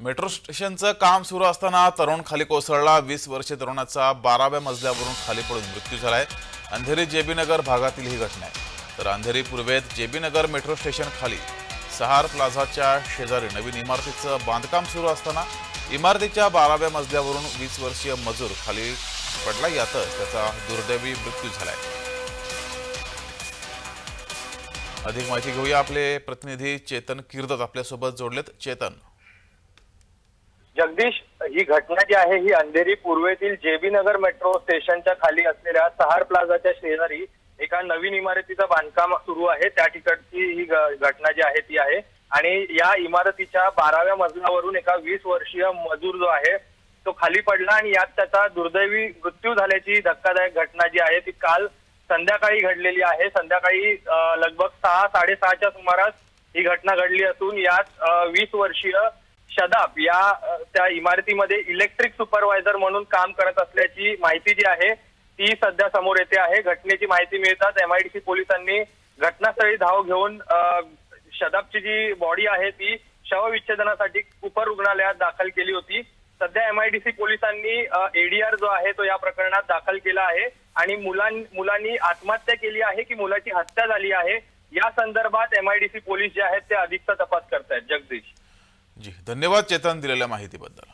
Metro स्टेशनचं काम सुरू असताना तरुण खाली कोसळला. वीस वर्षीय तरुणाचा बाराव्या मजल्यावरून खाली पडून मृत्यू झालाय. अंधेरी जेबीनगर भागातील ही घटना आहे. तर अंधेरी पूर्वेत जेबीनगर मेट्रो स्टेशन खाली सहार प्लाझाच्या शेजारी नवीन इमारतीचं बांधकाम सुरू असताना इमारतीच्या बाराव्या मजल्यावरून वीस वर्षीय मजूर खाली पडला. यातच त्याचा दुर्दैवी मृत्यू झालाय. अधिक माहिती घेऊया. आपले प्रतिनिधी चेतन किर्दत आपल्यासोबत जोडलेत. चेतन जगदीश ही घटना जी आहे ही अंधेरी पूर्वेतील जेबी नगर मेट्रो स्टेशनच्या खाली असलेल्या सहार प्लाझाच्या शेजारी एका नवीन इमारतीचं बांधकाम सुरू आहे. त्या ठिकाणची ही घटना जी आहे ती आहे. आणि या इमारतीच्या बाराव्या मजल्यावरून एका वीस वर्षीय मजूर जो आहे तो खाली पडला आणि यात त्याचा दुर्दैवी मृत्यू झाल्याची धक्कादायक घटना जी आहे ती काल संध्याकाळी घडलेली आहे. संध्याकाळी लगभग सहा साडेसहाच्या सुमारास ही घटना घडली असून यात वीस वर्षीय शदाब या त्या इमारतीमध्ये इलेक्ट्रिक सुपरवायझर म्हणून काम करत असल्याची माहिती जी आहे ती सध्या समोर येते आहे. घटनेची माहिती मिळताच एमआयडीसी पोलिसांनी घटनास्थळी धाव घेऊन शदाबची जी बॉडी आहे ती शवविच्छेदनासाठी कुपर रुग्णालयात दाखल केली होती. सध्या एमआयडीसी पोलिसांनी एडीआर जो आहे तो या प्रकरणात दाखल केला आहे. आणि मुलां मुलांनी आत्महत्या केली आहे की मुलाची हत्या झाली आहे या संदर्भात एमआयडीसी पोलीस जे आहेत ते अधिकचा तपास करतायत. जगदीश. जी धन्यवाद चेतन दिलेल्या माहितीबद्दल.